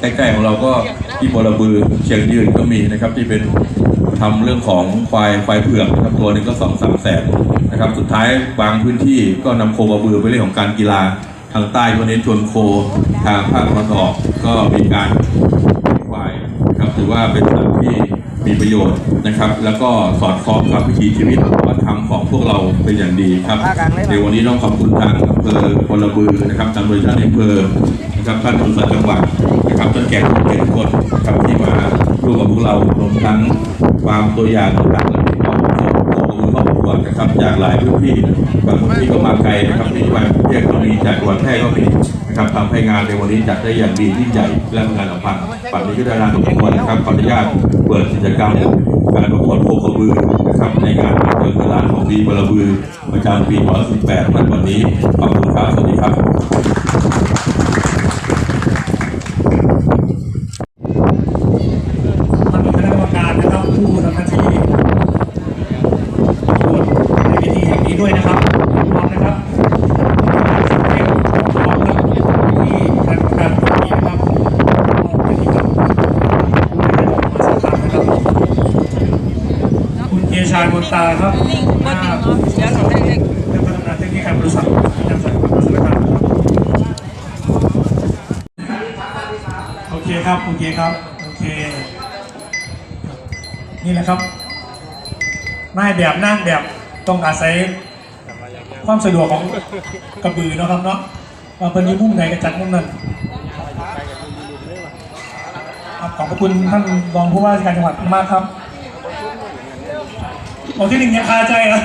ใกล้ๆของเราก็ที่บรบือเชียงยืนก็มีนะครับที่เป็นทำเรื่องของควายควายเผือกนะครับตัวหนึ่งก็สองสามแสนนะครับสุดท้ายบางพื้นที่ก็นำโคบรบือไปเรื่องของการกีฬาทางใต้ก็เน้นชวนโคทางภาคตะวันออกก็มีการควายนะครับถือว่าเป็นสัตว์ที่มีประโยชน์นะครับ แล้วก็สอดคล้องกับวิถีชีวิตวัฒนธรรมของพวกเราเป็นอย่างดีครับในวันนี้ต้องขอบคุณทางอำเภอพลบือนะครับทางโดยท่านอำเภอ นะครับท่านผู้สจังหวัดนะครับท่านแก่ทุกเกียรติคนนะครับที่มาร่วมกับพวกเรารวมทั้งความตัวอย่างต่างๆของครอบครัวนะครับจากหลายพื้นที่บางพื้นที่ก็มาไกลนะครับที่มาเที่ยวก็มีจากจังหวัดแพร่ก็มีนะครับทำให้งานในวันนี้จัดได้อย่างดียิ่งใหญ่และงานอภันปัจจุบันนี้ก็ได้รับทุกคนนะครับขออนุญาตเปิดกิจกรรมการประกวดโคกระบือนะครับในงานเดินตลาดของดีบรบือประจำปี 2018ในวันนี้ขอบคุณครับสวัสดีครับ ท่านคณะกรรมการนะครับผู้ทำหน้าที่ตรวจในพิธีแห่งนี้ด้วยนะครับพร้อมนะครับเรียกพร้อมครับที่คณะกรรมการตรงนี้นะครับมอบพิธีกรรมผู้ได้รับมาสักครั้งนะครับคุณเกียรติ ชาญบนตาครับหน้าผู้เจ้าพนักงานเทคนิคการบริษัทนำสายความสำคัญครับโอเคครับโอเคครับโอเค นี่แหละครับนายแบบนั่งแบบต้องอาศัยความสะดวกของกระบือเนาะครับเนาะว่าเป็นอยี่มุมไหนก็จัดมุมนั้นขอบคุณท่านรองผู้ว่าราชการจังหวัดมากครับ บอกที่หนึ่งยังคาใจเหรอ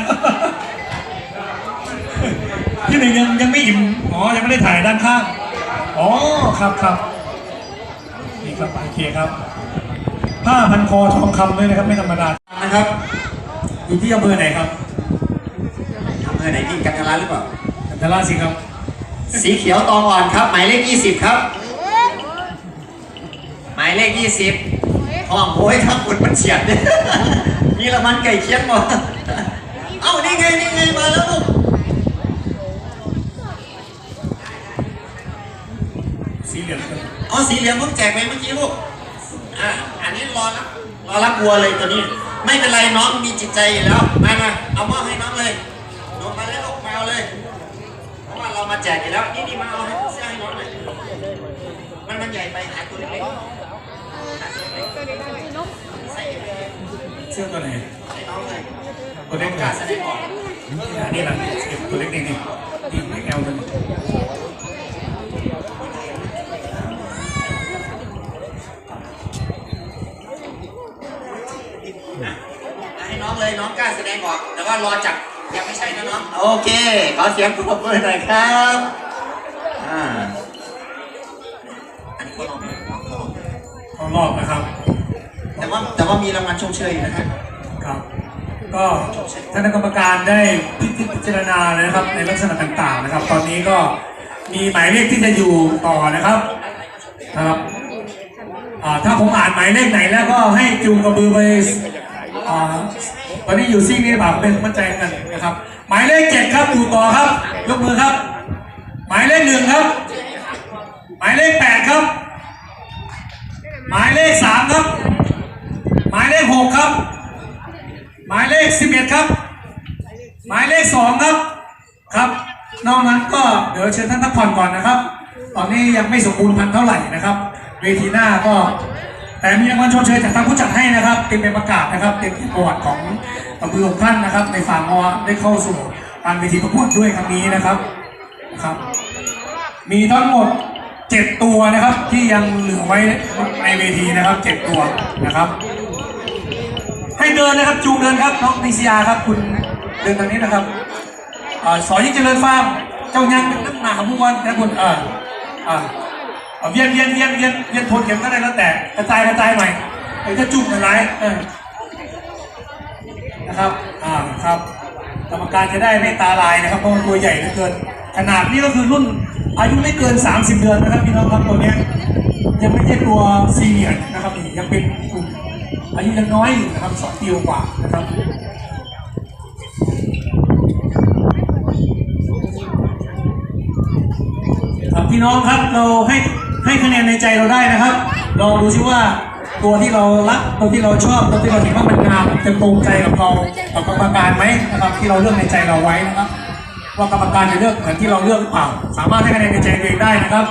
ที่หนึ่งยังยังไม่อิ่มอ๋อ ยังไม่ได้ถ่ายด้านข้าง อ๋อ ครับครับนี่ครับโอเคครับ ผ้าพันคอทองคำด้วยนะครับ ไม่ธรรมดา นะครับ อยู่ที่อำเภอไหนครับอำเภอไหนพี่กันทราหรือเปล่า กันทราสิครับ สีเขียวตองอ่อนครับ หมายเลข 20 ครับ หมายเลข 20 ห้องโอ้ยถ้าฝุ่นมันเฉียดเนี่ยมีละมันไก่เคียงหมดเอ้านี่ไงนี่ไงมาแล้วลูกสีเหลืองครับอ๋อสีเหลืองเพิ่งแจกไปเมื่อกี้ลูกอะอันนี้รอรับรอรับวัวเลยตัวนี้ ไม่เป็นไรน้องมีจิตใจอยู่แล้วมามาเอามอบให้น้องเลยลงมาเลยลูกมาเอาเลยเพราะว่าเรามาแจกอยู่แล้วนี่นี่มาเอาให้เสื้อให้น้องหน่อยมันมันใหญ่ไปหาตัวเล็กๆหาตัว เชื่อตัวไหนตัวเล็กกล้านะแสดงออกอันนี้นะตัวเล็กนี่นี่นี่แอลตัวนี้ให้น้องเลยน้องกล้าแสดงออกแต่ว่ารอจับยังไม่ใช่นะน้อง โอเค ขอเสียงปรบมือหน่อยครับ อ่า เขารอบนะครับ แต่ว่าแต่ว่ามีรางวัลชมเชยอยู่นะครับ ครับ ก็คณะกรรมการได้พิจารณาเลยนะครับ ในลักษณะต่างๆนะครับ ตอนนี้ก็มีหมายเลขที่จะอยู่ต่อนะครับนะครับอ่าถ้าผมอ่านหมายเลขไหนแล้วก็ให้จูงกระบือไปอ่าตอนนี้อยู่ซีกนี้หรือเปล่าเป็นมั่นใจกันนะครับ หมายเลขเจ็ดครับอยู่ต่อครับ ยกมือครับ หมายเลขหนึ่งครับ หมายเลขแปดครับ หมายเลขสามครับ หมายเลขหกครับ หมายเลขสิบเอ็ดครับ หมายเลขสองครับ ครับ นอกนั้นก็เดี๋ยวเชิญท่านพักผ่อนก่อนนะครับ ตอนนี้ยังไม่สมบูรณ์พันเท่าไหร่นะครับ เวทีหน้าก็ แต่มีรางวัลชมเชยจากทางผู้จัดให้นะครับเป็นเป็นประกาศนะครับเป็นประวัติของตำรวจท่านนะครับ ในฝ่ามอได้เข้าสู่การเวทีประกวดด้วยครั้งนี้นะครับ ครับ มีทั้งหมด เจ็ดตัวนะครับที่ยังเหลือไว้ในเวทีนะครับเจ็ดตัวนะครับ ให้เดินนะครับจูงเดินครับน้องนิสยาครับคุณเดินทางนี้นะครับอ่าสอยิ่งเจริญฟาร์มเจ้ายังเป็นนักหนาของพวกวันนะคุณอ่าอ่าเอเวียนเวียนเวียนเวียนเวียนทนเข็มก็ได้แล้วแต่กระจายกระจายใหม่เดี๋ยวจะจุ่มอะไรนะครับอ่าครับกรรมการจะได้ไม่ตาลายนะครับเพราะมันตัวใหญ่เหลือเกิน ขนาดนี้ก็คือรุ่นอายุไม่เกิน 30 เดือนนะครับพี่น้องครับตัวนี้ยยังไม่ใช่ตัวซีเนียร์นะครับนี่ยังเป็นกลุ่มอายุยังน้อยอยู่นะครับสองปีกว่านะครับครับพี่น้องครับเราให้ให้คะแนนในใจเราได้นะครับลองดูซิว่าตัวที่เรารักตัวที่เราชอบตัวที่เราเห็นว่ามันงามจะตรงใจกับเรากับกรรมการไหมนะครับที่เราเลือกในใจเราไว้นะครับ ว่ากรรมการจะเลือกเหมือนที่เราเลือกหรือเปล่า สามารถให้คะแนนในใจตัวเองได้นะครับ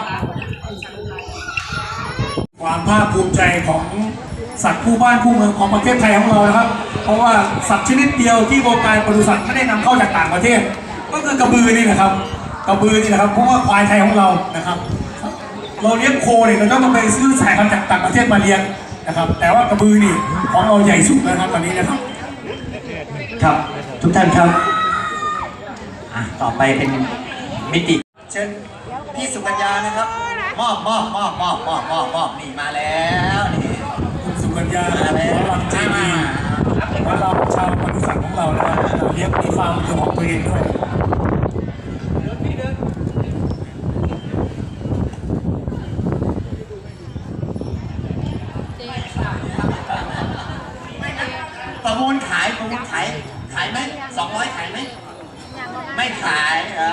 ความภาคภูมิใจของสัตว์คู่บ้านคู่เมืองของประเทศไทยของเรานะครับ เพราะว่าสัตว์ชนิดเดียวที่วงการปศุสัตว์ไม่ได้นำเข้าจากต่างประเทศ ก็คือกระบือนี่นะครับ กระบือนี่นะครับเพราะว่าควายไทยของเรานะครับ เราเลี้ยงโคเนี่ยเราต้องไปซื้อสายพันธุ์จากต่างประเทศมาเลี้ยงนะครับ แต่ว่ากระบือนี่ของเราใหญ่สุดนะครับตอนนี้นะครับ ครับทุกท่านครับ อะต่อไปเป็นมิติ เชิญพี่สุกัญญานะครับ มอบมอบมอบมอบมอบมอบมอบนี่มาแล้วนี่คุณสุกัญญามาแล้วระวังใจดีว่าเราชาวปศุสัตว์ของเรานะครับเราเลี้ยงมีฟาร์มเป็นของตัวเองด้วยประมูลขายประมูลขายขายไหมสองร้อยขายไหม ไม่ขายอ่า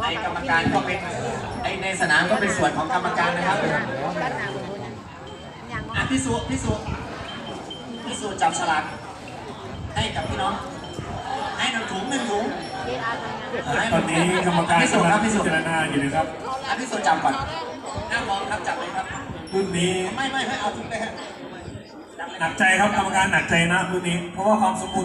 ในกรรมการก็เป็นไอในสนามก็เป็นส่วนของกรรมการนะครับอะพี่สุพี่สุพี่สุจับฉลากให้กับพี่น้อง ให้หนึ่งถุงหนึ่งถุงให้หตอนนี้กรรมการพี่สุกำคลัรับงพี่พิสุจารณาอยู่นะครับอะพี่สุจับก่อนหน้ามองครับจับเลยครับรุ่นนี้ไม่ไม่ไม่เอาถุงเลยฮะ หนักใจครับกรรมการหนักใจนะรุ่นนี้ เพราะว่าความสมบูรณ์